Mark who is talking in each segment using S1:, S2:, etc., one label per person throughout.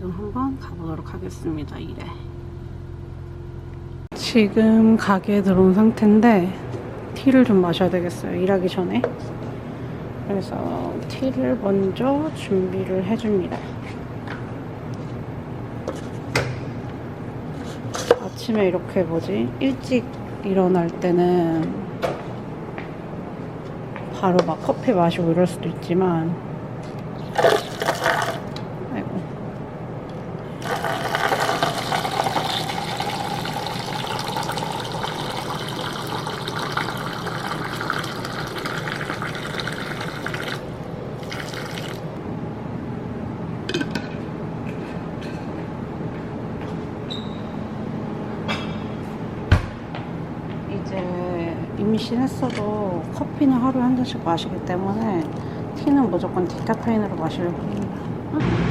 S1: 지금 한번 가보도록 하겠습니다. 일에. 지금 가게에 들어온 상태인데 티를 좀 마셔야 되겠어요. 일하기 전에. 그래서 티를 먼저 준비를 해줍니다. 아침에 이렇게 뭐지? 일찍 일어날 때는 바로 막 커피 마시고 이럴 수도 있지만 아이고 이제 임신했어도 커피는 하루에 한 잔씩 마시기 때문에 티는 무조건 디카페인으로 마시려고 합니다.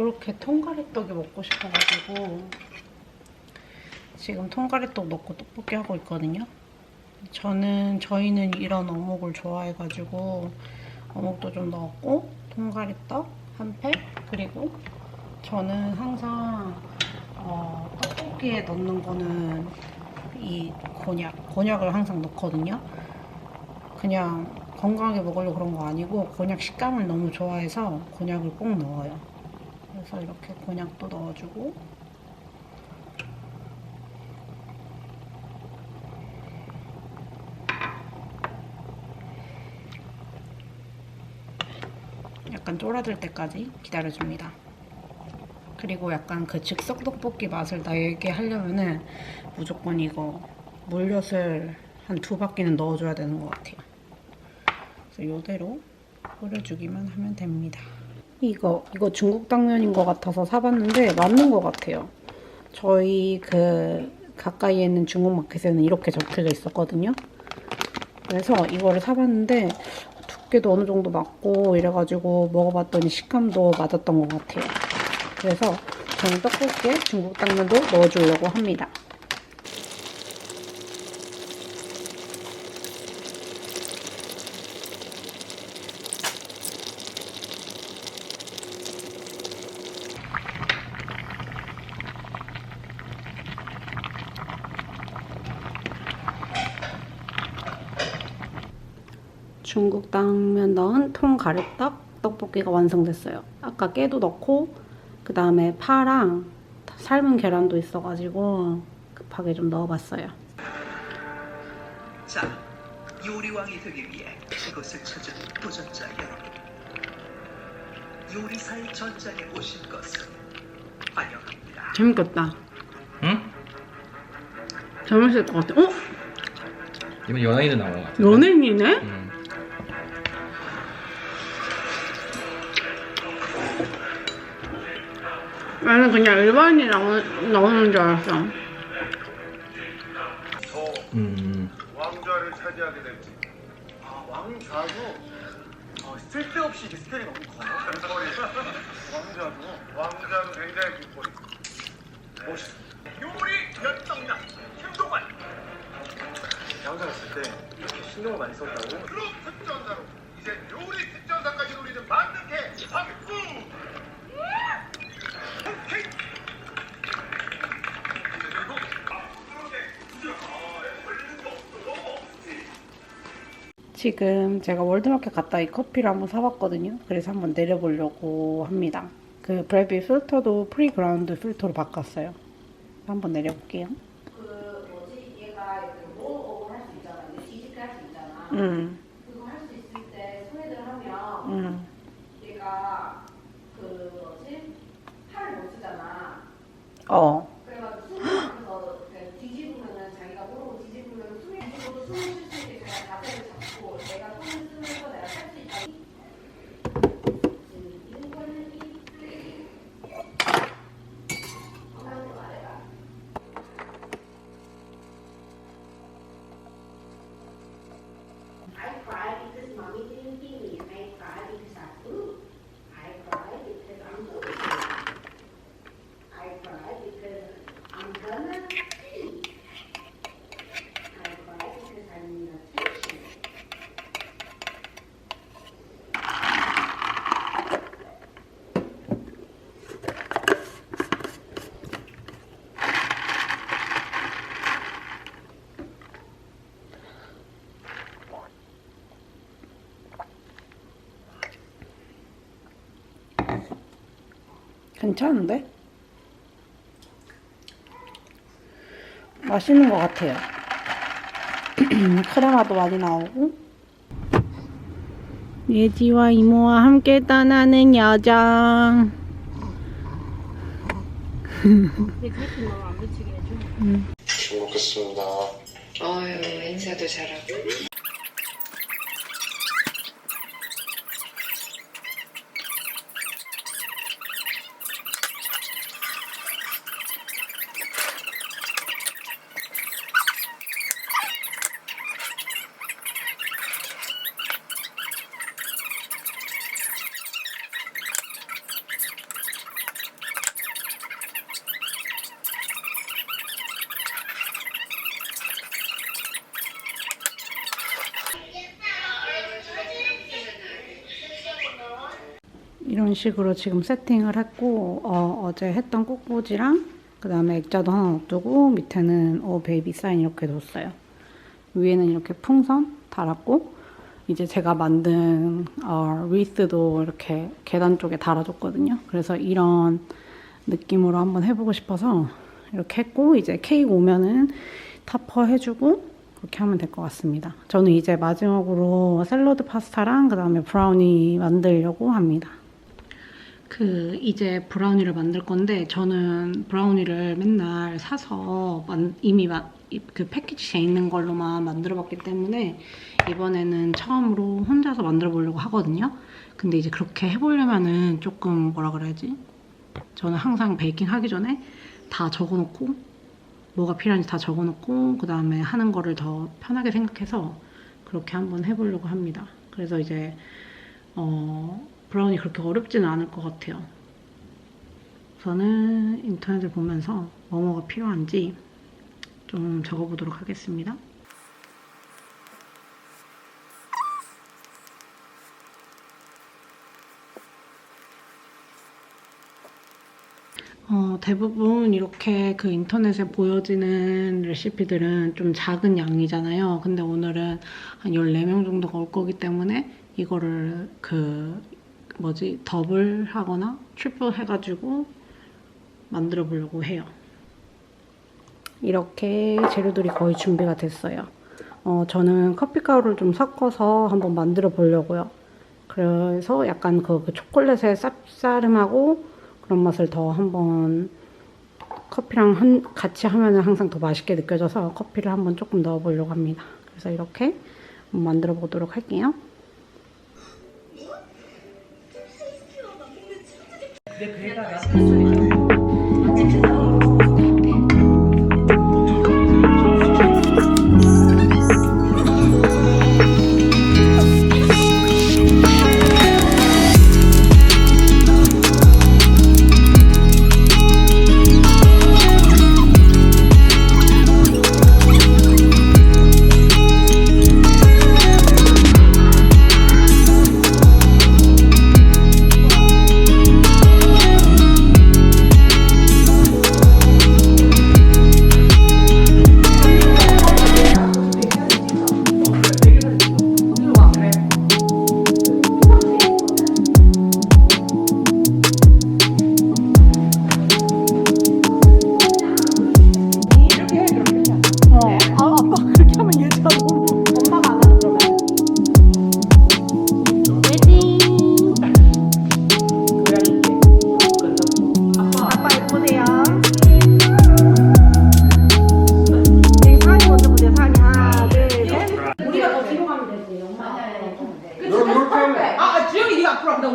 S1: 이렇게 통가리떡이 먹고 싶어가지고 지금 통가리떡 넣고 떡볶이 하고 있거든요. 저는 저희는 이런 어묵을 좋아해가지고 어묵도 좀 넣었고 통가리떡 한 팩 그리고 저는 항상 어, 떡볶이에 넣는 거는 이 곤약 곤약을 항상 넣거든요. 그냥 건강하게 먹으려고 그런 거 아니고 곤약 식감을 너무 좋아해서 곤약을 꼭 넣어요. 그래서 이렇게 곤약도 넣어주고 약간 쫄아들 때까지 기다려줍니다. 그리고 약간 그 즉석 떡볶이 맛을 나게 하려면은 무조건 이거 물엿을 한 두 바퀴는 넣어줘야 되는 것 같아요. 그래서 이대로 뿌려주기만 하면 됩니다. 이거 이거 중국 당면인 것 같아서 사봤는데 맞는 것 같아요. 저희 그 가까이에 있는 중국 마켓에는 이렇게 적혀져 있었거든요. 그래서 이거를 사봤는데 두께도 어느 정도 맞고 이래가지고 먹어봤더니 식감도 맞았던 것 같아요. 그래서 저는 떡볶이에 중국 당면도 넣어주려고 합니다. 중국 당면 넣은 통가래떡 떡볶이가 완성됐어요. 아까 깨도 넣고 그 다음에 파랑 삶은 계란도 있어가지고 급하게 좀 넣어봤어요.
S2: 자, 요리왕이 되기 위해 이곳을 찾은 도전자 여러분. 요리사의 전장에 오신 것을 환영합니다.
S1: 재밌겠다.
S3: 응?
S1: 재밌을 것 같아. 어?
S3: 이번 연예인도 나온 것 같아.
S1: 연예인이네?
S3: 응.
S1: 나는 그냥 일반인이 나오, 나오는 줄 알았어.
S4: 더
S3: 음.
S4: 왕좌를 차지하게 될지. 아 왕좌도 어, 쓸데없이 이게 스케일이 너무 커요. 왕좌도 왕좌도 굉장히 깃발이 멋있어. 요리 연정량 김동완. 양자 갔을 때 이렇게 신경을 많이 썼다고. 그룹 특전사로 이제 요리 특전사까지 노리는 만능해 박구.
S1: 지금 제가 월드마켓 갔다 이 커피를 한번 사봤거든요. 그래서 한번 내려보려고 합니다. 그 브레비 필터도 프리그라운드 필터로 바꿨어요. 한번 내려볼게요.
S5: 그 뭐지 얘가 롤오버 할수 있잖아. 이제 뒤집게 할 수 있잖아.
S1: 음,
S5: 그거 할 수 있을 때 손해를 하면
S1: 음.
S5: 얘가 그 뭐지 팔을 못 쓰잖아.
S1: 어.
S5: 그래가지고 숨을 앞에서 이렇게 뒤집으면은 자기가 모르고 뒤집으면 숨이 뒤집어도 숨을 쉴 수 있게 그냥 자세를 잡고 내가 손을 쓰면서 내가 할 수 있다. 이거는 이 하는 거 말해봐. I cry because mommy didn't feed me. I cry because I flew. I cry because I'm hungry. I cry because I'm gonna pee. I cry because I need attention.
S1: 괜찮은데? 맛있는 것 같아요. 크레마도 많이 나오고. 예지와 이모와 함께 떠나는 여정.
S4: 잘 먹겠습니다.
S6: 어휴, 인사도 잘하고.
S1: 이런 식으로 지금 세팅을 했고 어, 제 했던 꽃꽂이랑 그 다음에 액자도 하나 놔두고 밑에는 오 베이비 사인 이렇게 뒀어요. 위에는 이렇게 풍선 달았고 이제 제가 만든 어, 리스도 이렇게 계단 쪽에 달아줬거든요. 그래서 이런 느낌으로 한번 해보고 싶어서 이렇게 했고 이제 케이크 오면은 타퍼 해주고 그렇게 하면 될 것 같습니다. 저는 이제 마지막으로 샐러드 파스타랑 그 다음에 브라우니 만들려고 합니다. 그 이제 브라우니를 만들 건데 저는 브라우니를 맨날 사서 만- 이미 그 패키지에 있는 걸로만 만들어 봤기 때문에 이번에는 처음으로 혼자서 만들어 보려고 하거든요. 근데 이제 그렇게 해보려면은 조금 뭐라 그래야지? 저는 항상 베이킹 하기 전에 다 적어놓고 뭐가 필요한지 다 적어놓고 그 다음에 하는 거를 더 편하게 생각해서 그렇게 한번 해보려고 합니다. 그래서 이제 어, 브라운이 그렇게 어렵지는 않을 것 같아요. 우선은 인터넷을 보면서 뭐뭐가 필요한지 좀 적어보도록 하겠습니다. 어, 어, 대부분 이렇게 그 인터넷에 보여지는 레시피들은 좀 작은 양이잖아요. 근데 오늘은 한 14명 정도가 올 거기 때문에 이거를 그 뭐지 더블 하거나 트리플 해가지고 만들어 보려고 해요. 이렇게 재료들이 거의 준비가 됐어요. 어, 저는 커피 가루를 좀 섞어서 한번 만들어 보려고요. 그래서 약간 그, 그 초콜릿의 쌉싸름하고 그런 맛을 더 한번 커피랑 한, 같이 하면 항상 더 맛있게 느껴져서 커피를 한번 조금 넣어 보려고 합니다. 그래서 이렇게 만들어 보도록 할게요.
S7: 근데그 해.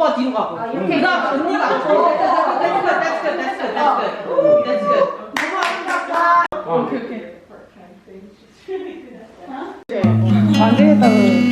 S7: 오빠 뒤로 가고. 이렇게. 그 다음 언니가 앞으로. That's good, that's good, that's good, that's good. That's good. 오케이, 오케이.
S1: 안 되겠다.